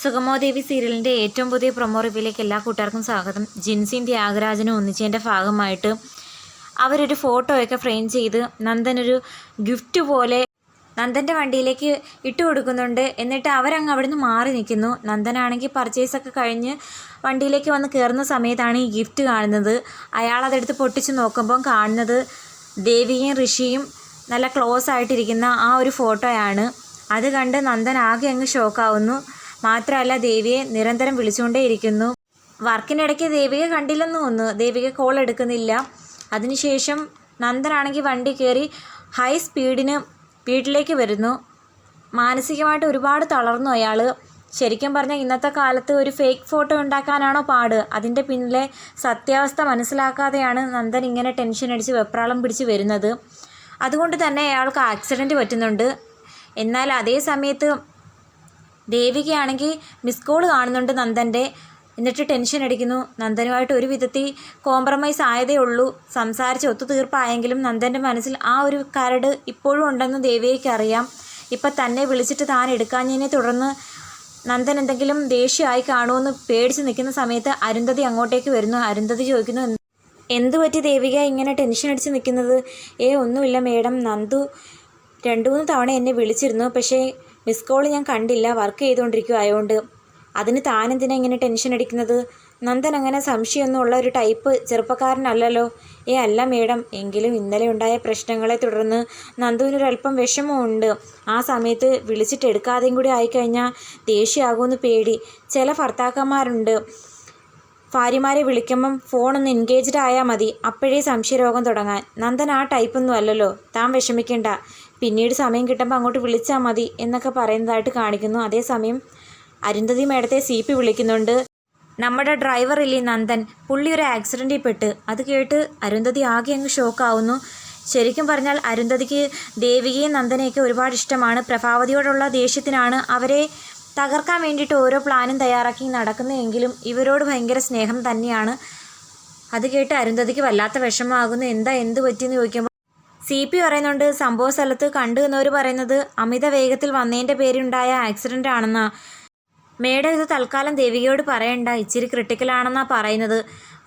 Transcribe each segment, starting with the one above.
സുഗമോദേവി സീരിയലിന്റെ ഏറ്റവും പുതിയ പ്രൊമോ റിവ്യൂലേക്ക് എല്ലാ കൂട്ടുകാർക്കും സ്വാഗതം. ജിൻസിയും ത്യാഗരാജനും ഒന്നിച്ചതിന്റെ ഭാഗമായിട്ട് അവരൊരു ഫോട്ടോയൊക്കെ ഫ്രെയിം ചെയ്ത് നന്ദനൊരു ഗിഫ്റ്റ് പോലെ നന്ദന്റെ വണ്ടിയിലേക്ക് ഇട്ട് കൊടുക്കുന്നുണ്ട്. എന്നിട്ട് അവരങ്ങ് അവിടുന്ന് മാറി നിൽക്കുന്നു. നന്ദനാണെങ്കിൽ പർച്ചേസൊക്കെ കഴിഞ്ഞ് വണ്ടിയിലേക്ക് വന്ന് കയറുന്ന സമയത്താണ് ഈ ഗിഫ്റ്റ് കാണുന്നത്. അയാൾ അതെടുത്ത് പൊട്ടിച്ച് നോക്കുമ്പം കാണുന്നത് ദേവിയും ഋഷിയും നല്ല ക്ലോസ് ആയിട്ടിരിക്കുന്ന ആ ഒരു ഫോട്ടോയാണ് അത് കണ്ട് നന്ദൻ ആകെ അങ്ങ് ഷോക്കാവുന്നു മാത്രമല്ല ദേവിയെ നിരന്തരം വിളിച്ചുകൊണ്ടേയിരിക്കുന്നു. വർക്കിനിടയ്ക്ക് ദേവിക കണ്ടില്ലെന്ന് തോന്നുന്നു. ദേവിക കോൾ എടുക്കുന്നില്ല. അതിനുശേഷം നന്ദനാണെങ്കിൽ വണ്ടി കയറി ഹൈ സ്പീഡിന് വീട്ടിലേക്ക് വരുന്നു. മാനസികമായിട്ട് ഒരുപാട് തളർന്നു അയാൾ ശരിക്കും പറഞ്ഞാൽ ഇന്നത്തെ കാലത്ത് ഒരു ഫേക്ക് ഫോട്ടോ ഉണ്ടാക്കാനാണോ പാട്? അതിന്റെ പിന്നിലെ സത്യാവസ്ഥ മനസ്സിലാക്കാതെയാണ് നന്ദൻ ഇങ്ങനെ ടെൻഷൻ അടിച്ച് വെപ്രാളം പിടിച്ച് വരുന്നത്. അതുകൊണ്ട് തന്നെ അയാൾക്ക് ആക്സിഡന്റ് പറ്റുന്നുണ്ട്. എന്നാൽ അതേ സമയത്ത് ദേവികയാണെങ്കിൽ മിസ് കോൾ കാണുന്നുണ്ട് നന്ദന്റെ. എന്നിട്ട് ടെൻഷൻ അടിക്കുന്നു. നന്ദനുമായിട്ട് ഒരു വിധത്തിൽ കോംപ്രമൈസ് ആയതേ ഉള്ളൂ. സംസാരിച്ച് ഒത്തുതീർപ്പായെങ്കിലും നന്ദന്റെ മനസ്സിൽ ആ ഒരു കരട് ഇപ്പോഴും ഉണ്ടെന്ന് ദേവികയ്ക്ക് അറിയാം. ഇപ്പം തന്നെ വിളിച്ചിട്ട് താൻ എടുക്കാഞ്ഞതിനെ തുടർന്ന് നന്ദൻ എന്തെങ്കിലും ദേഷ്യമായി കാണുമെന്ന് പേടിച്ച് നിൽക്കുന്ന സമയത്ത് അരുന്ധതി അങ്ങോട്ടേക്ക് വരുന്നു. അരുന്ധതി ചോദിക്കുന്നു "എന്ത്- പറ്റി ദേവിക? ഇങ്ങനെ ടെൻഷൻ അടിച്ച് നിൽക്കുന്നത്? ഏ ഒന്നുമില്ല മേഡം. നന്ദു രണ്ടു മൂന്ന് തവണ എന്നെ വിളിച്ചിരുന്നു. പക്ഷേ മിസ് കോൾ ഞാൻ കണ്ടില്ല. വർക്ക് ചെയ്തുകൊണ്ടിരിക്കും ആയതുകൊണ്ട് അതിന് താനെന്തിനാ ഇങ്ങനെ ടെൻഷൻ അടിക്കുന്നത്? നന്ദൻ അങ്ങനെ സംശയമൊന്നും ഉള്ള ഒരു ടൈപ്പ് ചെറുപ്പക്കാരനല്ലല്ലോ. ഏ അല്ല മേഡം. എങ്കിലും ഇന്നലെ ഉണ്ടായ പ്രശ്നങ്ങളെ തുടർന്ന് നന്ദുവിനൊരല്പം വിഷമമുണ്ട്. ആ സമയത്ത് വിളിച്ചിട്ട് എടുക്കാതെയും കൂടി ആയിക്കഴിഞ്ഞാൽ ദേഷ്യമാകുമെന്ന് പേടി. ചില ഭർത്താക്കന്മാരുണ്ട്. ഭാര്യമാരെ വിളിക്കുമ്പം ഫോണൊന്ന് എൻഗേജ്ഡ് ആയാൽ മതി. അപ്പോഴേ സംശയരോഗം തുടങ്ങാൻ. നന്ദൻ ആ ടൈപ്പൊന്നും അല്ലല്ലോ. താൻ വിഷമിക്കണ്ട. പിന്നീട് സമയം കിട്ടുമ്പോൾ അങ്ങോട്ട് വിളിച്ചാൽ മതി എന്നൊക്കെ പറയുന്നതായിട്ട് കാണിക്കുന്നു. അതേസമയം അരുന്ധതി മേഡത്തെ സി പി വിളിക്കുന്നുണ്ട്. നമ്മുടെ ഡ്രൈവർ ഇല്ലേ നന്ദൻ? പുള്ളി ഒരു ആക്സിഡന്റിൽ പെട്ട്. അത് കേട്ട് അരുന്ധതി ആകെ അങ്ങ് ഷോക്കാവുന്നു ശരിക്കും പറഞ്ഞാൽ അരുന്ധതിക്ക് ദേവികയും നന്ദനെയൊക്കെ ഒരുപാട് ഇഷ്ടമാണ്. പ്രഭാവതിയോടുള്ള ദേഷ്യത്തിനാണ് അവരെ തകർക്കാൻ വേണ്ടിയിട്ട് ഓരോ പ്ലാനും തയ്യാറാക്കി നടക്കുന്നതെങ്കിലും ഇവരോട് ഭയങ്കര സ്നേഹം തന്നെയാണ്. അത് കേട്ട് അരുന്ധതിക്ക് വല്ലാത്ത വിഷമമാകുന്നു. എന്താ എന്ത് പറ്റിയെന്ന് ചോദിക്കുമ്പോൾ സി പി പറയുന്നുണ്ട് സംഭവ സ്ഥലത്ത് കണ്ടു എന്നവർ പറയുന്നത് അമിത വേഗത്തിൽ വന്നതിന്റെ പേരുണ്ടായ ആക്സിഡന്റ് ആണെന്നാ. മേഡം ഇത് തൽക്കാലം ദേവികയോട് പറയണ്ട ഇച്ചിരി ക്രിട്ടിക്കലാണെന്നാ പറയുന്നത്.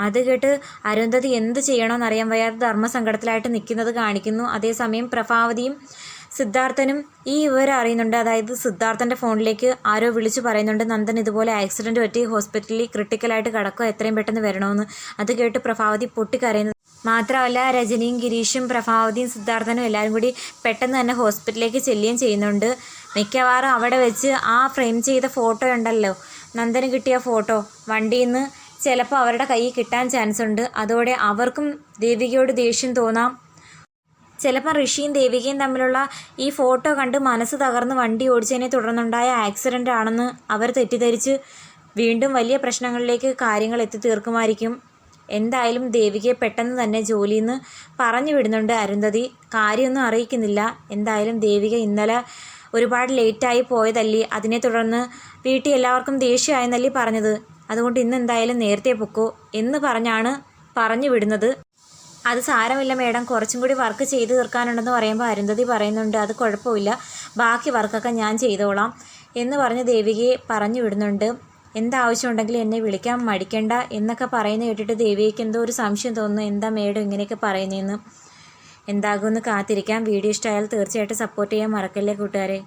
അത് കേട്ട് അരുന്ധതി എന്ത് ചെയ്യണമെന്നറിയാൻ വയ്യാത്ത ധർമ്മസങ്കടത്തിലായിട്ട് നിൽക്കുന്നത് കാണിക്കുന്നു. അതേസമയം പ്രഭാവതിയും സിദ്ധാർത്ഥനും ഈ വിവരം അറിയുന്നുണ്ട്. അതായത് സിദ്ധാർത്ഥന്റെ ഫോണിലേക്ക് ആരോ വിളിച്ചു പറയുന്നുണ്ട് നന്ദൻ ഇതുപോലെ ആക്സിഡന്റ് പറ്റി ഹോസ്പിറ്റലിൽ ക്രിട്ടിക്കലായിട്ട് കിടക്കുക എത്രയും പെട്ടെന്ന് വരണമെന്ന് അത് കേട്ട് പ്രഭാവതി പൊട്ടിക്കരയുന്നത് മാത്രമല്ല രജനിയും ഗിരീഷും പ്രഭാവതിയും സിദ്ധാർത്ഥനും എല്ലാവരും കൂടി പെട്ടെന്ന് തന്നെ ഹോസ്പിറ്റലിലേക്ക് ചെല്ലുകയും ചെയ്യുന്നുണ്ട്. മിക്കവാറും അവിടെ വെച്ച് ആ ഫ്രെയിം ചെയ്ത ഫോട്ടോ ഉണ്ടല്ലോ നന്ദന് കിട്ടിയ ഫോട്ടോ. വണ്ടിയിൽ നിന്ന് ചിലപ്പോൾ അവരുടെ കയ്യിൽ കിട്ടാൻ ചാൻസ് ഉണ്ട്. അതോടെ അവർക്കും ദേവികയോട് ദേഷ്യം തോന്നാം. ചിലപ്പോൾ ഋഷിയും ദേവികയും തമ്മിലുള്ള ഈ ഫോട്ടോ കണ്ട് മനസ്സ് തകർന്ന് വണ്ടി ഓടിച്ചതിനെ തുടർന്നുണ്ടായ ആക്സിഡന്റ് ആണെന്ന് അവർ തെറ്റിദ്ധരിച്ച് വീണ്ടും വലിയ പ്രശ്നങ്ങളിലേക്ക് കാര്യങ്ങൾ എത്തി തീർക്കുമായിരിക്കും എന്തായാലും ദേവികയെ പെട്ടെന്ന് തന്നെ ജോലിയിൽ നിന്ന് പറഞ്ഞു വിടുന്നുണ്ട് അരുന്ധതി. കാര്യമൊന്നും അറിയിക്കുന്നില്ല. എന്തായാലും ദേവിക ഇന്നലെ ഒരുപാട് ലേറ്റായി പോയതല്ലേ? അതിനെ തുടർന്ന് വീട്ടിൽ എല്ലാവർക്കും ദേഷ്യമായെന്നല്ലേ പറഞ്ഞത്. അതുകൊണ്ട് ഇന്ന് എന്തായാലും നേരത്തെ പൊക്കോ എന്ന് പറഞ്ഞാണ് പറഞ്ഞു വിടുന്നത്. അത് സാരമില്ല മേഡം. കുറച്ചും കൂടി വർക്ക് ചെയ്ത് തീർക്കാനുണ്ടെന്ന് പറയുമ്പോൾ അരുന്ധതി പറയുന്നുണ്ട് അത് കുഴപ്പമില്ല. ബാക്കി വർക്കൊക്കെ ഞാൻ ചെയ്തോളാം എന്ന് പറഞ്ഞ് ദേവികയെ പറഞ്ഞു വിടുന്നുണ്ട്. എന്താവശ്യമുണ്ടെങ്കിലും എന്നെ വിളിക്കാൻ മടിക്കണ്ട എന്നൊക്കെ പറയുന്നത് കേട്ടിട്ട് ദേവിയേക്ക് എന്തോ ഒരു സംശയം തോന്നുന്നു. എന്താ മേഡം ഇങ്ങനെയൊക്കെ പറയുന്നതെന്ന് എന്താകുമെന്ന് കാത്തിരിക്കാം. വീഡിയോ ഇഷ്ടമായാൽ തീർച്ചയായിട്ടും സപ്പോർട്ട് ചെയ്യാൻ മറക്കല്ലേ കൂട്ടുകാരെ?